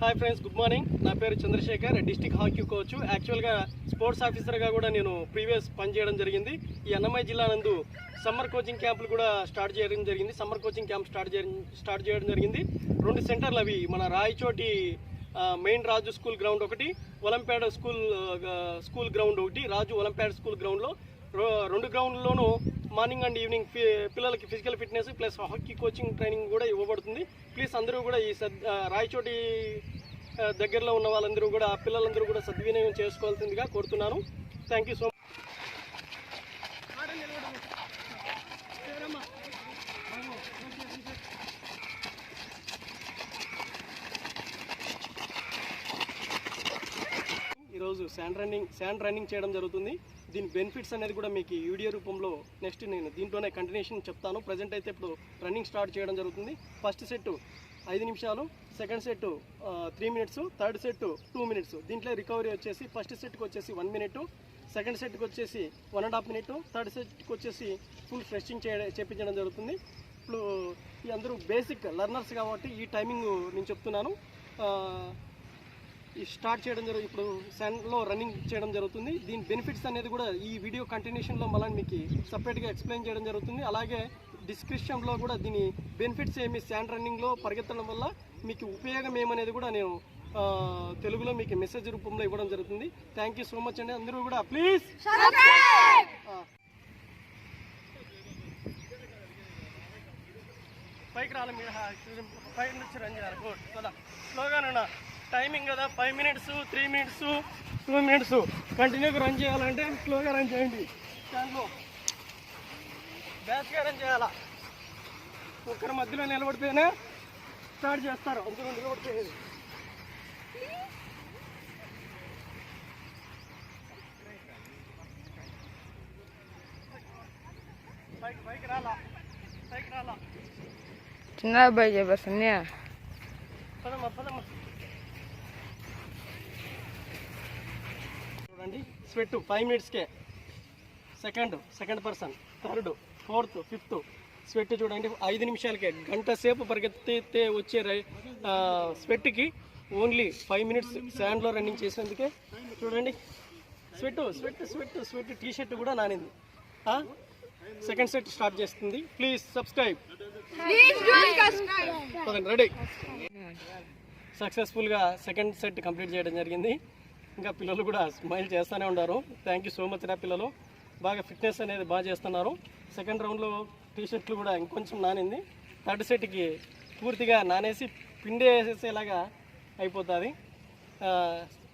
Hi friends good morning నా పేరు Chandrashekar district hockey coach. యాక్చువల్గా స్పోర్ట్స్ ఆఫీసర్గా కూడా నేను ప్రీవియస్ పనిచేయడం జరిగింది. ఈ అన్నమయ్య జిల్లా నందు సమ్మర్ కోచింగ్ క్యాంపులు కూడా స్టార్ట్ చేయడం జరిగింది. సమ్మర్ కోచింగ్ క్యాంప్ స్టార్ట్ చేయడం స్టార్ట్ చేయడం జరిగింది. రెండు సెంటర్లు అవి మన Rayachoti main Raju school ground ఒకటి ఒలంపేడ స్కూల్ స్కూల్ గ్రౌండ్ ఒకటి రాజు ఒలంపేడ స్కూల్ గ్రౌండ్లో రెండు గ్రౌండ్లోనూ మార్నింగ్ అండ్ ఈవినింగ్ ఫి- పిల్లలకి physical fitness plus hockey coaching training కూడా ఇవ్వబడుతుంది. ప్లీజ్ అందరూ కూడా ఈ సద్ రాయచోటి దగ్గరలో ఉన్న వాళ్ళందరూ కూడా పిల్లలందరూ కూడా సద్వినియోగం చేసుకోవాల్సిందిగా కోరుతున్నాను. థ్యాంక్ యూ సో ఈరోజు శాండ్ రన్నింగ్ శాండ్ రన్నింగ్ చేయడం జరుగుతుంది. దీని బెనిఫిట్స్ అనేది కూడా మీకు ఈ వీడియో రూపంలో నెక్స్ట్ నేను దీంట్లోనే కంటిన్యూషన్ చెప్తాను. ప్రజెంట్ అయితే ఇప్పుడు రన్నింగ్ స్టార్ట్ చేయడం జరుగుతుంది. ఫస్ట్ సెట్ ఐదు నిమిషాలు second set three minutes third set two minutes దీంట్లో రికవరీ వచ్చేసి ఫస్ట్ సెట్కి వచ్చేసి వన్ మినిట్ సెకండ్ సెట్కి వచ్చేసి one and half minute third సెట్కి వచ్చేసి ఫుల్ ఫ్రెషింగ్ చేయ చేపించడం జరుగుతుంది. ఇప్పుడు ఈ అందరూ బేసిక్ లర్నర్స్ కాబట్టి ఈ టైమింగ్ నేను చెప్తున్నాను. స్టార్ట్ చేయడం జరుగు ఇప్పుడు శాండ్లో రన్నింగ్ చేయడం జరుగుతుంది. దీని బెనిఫిట్స్ అనేది కూడా ఈ వీడియో కంటిన్యూషన్లో మళ్ళీ మీకు సపరేట్గా ఎక్స్ప్లెయిన్ చేయడం జరుగుతుంది. అలాగే డిస్క్రిప్షన్లో కూడా దీని బెనిఫిట్స్ ఏమి శాండ్ రన్నింగ్లో పరిగెత్తడం వల్ల మీకు ఉపయోగం ఏమనేది కూడా నేను తెలుగులో మీకు మెసేజ్ రూపంలో ఇవ్వడం జరుగుతుంది. థ్యాంక్ యూ సో మచ్ అండి. అందరూ కూడా ప్లీజ్ పైకి రాలి మీద ఫైవ్ మినిట్స్ రన్ చేయాలి గుడ్. కదా స్లోగానన్నా టైమింగ్ కదా five minutes three minutes two minutes. కంటిన్యూగా రన్ చేయాలంటే స్లోగా రన్ చేయండి. దాంట్లో బ్యాచ్గా రన్ చేయాలా? ఒకరి మధ్యలో నిలబడితేనే స్టార్ట్ చేస్తారు. అందులో నిలబడితే పైకి పైకి రాలా. పైకి రాలా. చిన్న అబ్బాయి చెప్పేస్తుంది చూడండి sweat five మినిట్స్కే second second person third fourth fifth sweat చూడండి ఐదు నిమిషాలకే. గంట సేపు పరిగెత్తితే వచ్చే స్వెట్కి ఓన్లీ ఫైవ్ మినిట్స్ శాండ్లో రన్నింగ్ చేసేందుకే చూడండి. Sweat sweat sweat sweat T shirt కూడా నానింది. సెకండ్ సెట్ స్టార్ట్ చేస్తుంది. ప్లీజ్ సబ్స్క్రైబ్ రెడీ సక్సెస్ఫుల్గా సెకండ్ సెట్ కంప్లీట్ చేయడం జరిగింది. ఇంకా పిల్లలు కూడా స్మైల్ చేస్తూనే ఉన్నారు. థ్యాంక్ యూ సో మచ్ రా పిల్లలు. బాగా ఫిట్నెస్ అనేది బాగా చేస్తున్నారు. సెకండ్ రౌండ్లో టీ షర్ట్లు కూడా ఇంకొంచెం నానింది. థర్డ్ సెట్కి పూర్తిగా నానేసి పిండేసేలాగా అయిపోతుంది.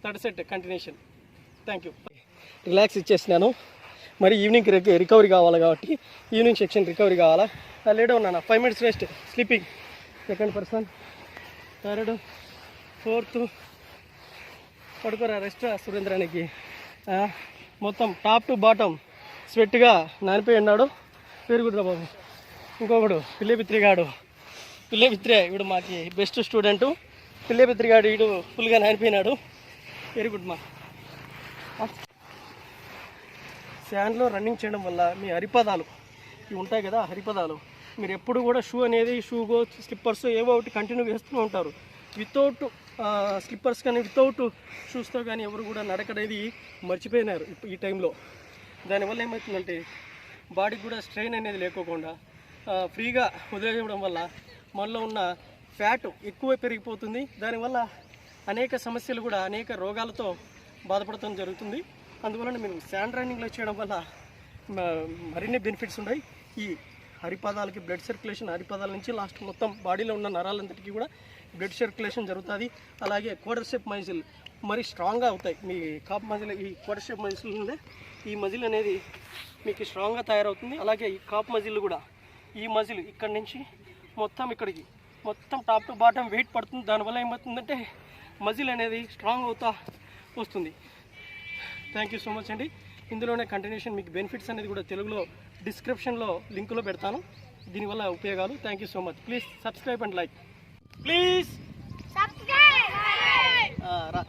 Third set continuation thank you relax ఇచ్చేసినాను. మరి ఈవినింగ్ రికవరీ కావాలి కాబట్టి ఈవినింగ్ సెక్షన్ రికవరీ కావాలా? లేడే ఉన్నాను five minutes rest sleeping second person third fourth పడుకోరా rest సురేంద్రానికి. మొత్తం టాప్ టు బాటమ్ స్వెట్గా నానిపోయి ఉన్నాడు. పెరుగుతురా బాబు? ఇంకొకడు పిల్లెపిత్రిగాడు పిల్లెపిత్రే వీడు మాకి బెస్ట్ స్టూడెంటు పిల్లెపిత్రిగాడు వీడు ఫుల్గా నానిపోయినాడు. వెరీ గుడ్ మా శాండ్లో రన్నింగ్ చేయడం వల్ల మీ హరిపదాలు ఇవి ఉంటాయి కదా హరిపదాలు. మీరు ఎప్పుడు కూడా షూ అనేది షూగో స్లిప్పర్స్ ఏవో ఒకటి కంటిన్యూ వేస్తూ ఉంటారు. వితౌట్ స్లిప్పర్స్ కానీ వితౌట్ షూస్తో కానీ ఎవరు కూడా నడకనేది మర్చిపోయినారు ఈ టైంలో దానివల్ల ఏమవుతుందంటే బాడీకి కూడా స్ట్రెయిన్ అనేది లేకోకుండా ఫ్రీగా వదిలేయడం వల్ల మనలో ఉన్న ఫ్యాట్ ఎక్కువ పెరిగిపోతుంది. దానివల్ల అనేక సమస్యలు కూడా అనేక రోగాలతో బాధపడటం జరుగుతుంది. అందువలన మేము శాండ్ రన్నింగ్లో చేయడం వల్ల మరిన్ని బెనిఫిట్స్ ఉన్నాయి. ఈ హరిపాదాలకి బ్లడ్ సర్క్యులేషన్ హరిపాదాల నుంచి లాస్ట్ మొత్తం బాడీలో ఉన్న నరాలంతటికీ కూడా బ్లడ్ సర్క్యులేషన్ జరుగుతుంది. అలాగే కోడర్షెప్ మజిల్ మరి స్ట్రాంగ్గా అవుతాయి. మీ కాప్ మజిల్ ఈ కోడర్షెప్ మజిల్ నుండే ఈ మజిల్ అనేది మీకు స్ట్రాంగ్గా తయారవుతుంది. అలాగే ఈ కాప్ మజిల్ కూడా ఈ మజిల్ ఇక్కడి నుంచి మొత్తం ఇక్కడికి మొత్తం టాప్ టు బాటమ్ వెయిట్ పడుతుంది. దానివల్ల ఏమవుతుందంటే మజిల్ అనేది స్ట్రాంగ్ అవుతా వస్తుంది. థ్యాంక్ యూ సో మచ్ అండి ఇందులోనే కంటిన్యూషన్ మీకు బెనిఫిట్స్ అనేది కూడా తెలుగులో డిస్క్రిప్షన్లో లింకులో పెడతాను. దీనివల్ల ఉపయోగాలు. Thank you so much please subscribe and like please రా.